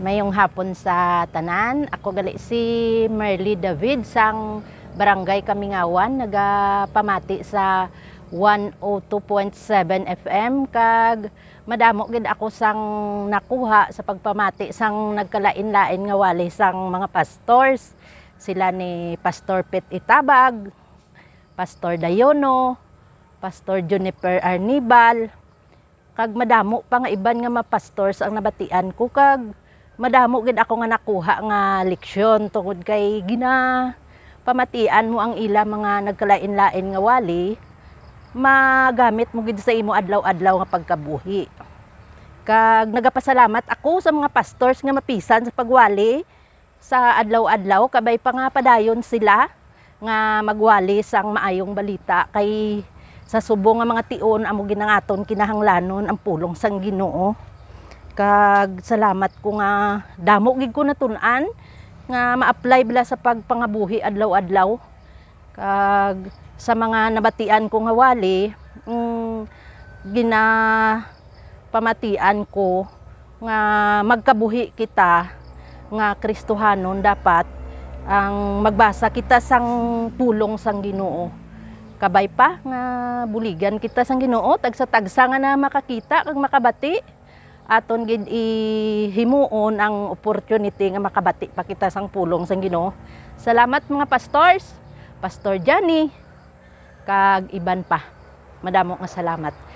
Mayong hapon sa tanan. Ako gali si Merly David sang Barangay Kamingawan nagapamati sa 102.7 FM kag madamo gid ako sang nakuha sa pagpamati sang nagkalain-lain nga wali sang mga pastors. Sila ni Pastor Pet Itabag, Pastor Dayono, Pastor Juniper Arnibal, kag madamo pa nga iban nga mga pastors ang nabatian ko kag madamo gid ako nga nakuha nga leksyon tungod kay gina pamatian mo ang ila mga nagkalain-lain nga wali magamit mo gid sa imo adlaw-adlaw nga pagkabuhi. Kag nagapasalamat ako sa mga pastors nga mapisan sa pagwali sa adlaw-adlaw kabay pa nga padayon sila nga magwali sang maayong balita kay sa subong nga mga tion amo ginangaton kinahanglanon ang pulong sang Ginoo kag salamat ko nga damo gid ko natun-an nga ma-apply bila sa pagpangabuhi adlaw-adlaw. Kag sa mga nabatian ko nga wali mm, gina pamatian ko nga magkabuhi kita nga Kristohanon dapat ang magbasa kita sang pulong sang Ginoo. Kabay pa nga buligan kita sang Ginoo tagsa tagsa nga na makakita kag makabati aton gid ihimuon ang opportunity nga makabati pa kita sang pulong sang Ginoo. Salamat mga pastors. Pastor Johnny kag iban pa. Madamo nga salamat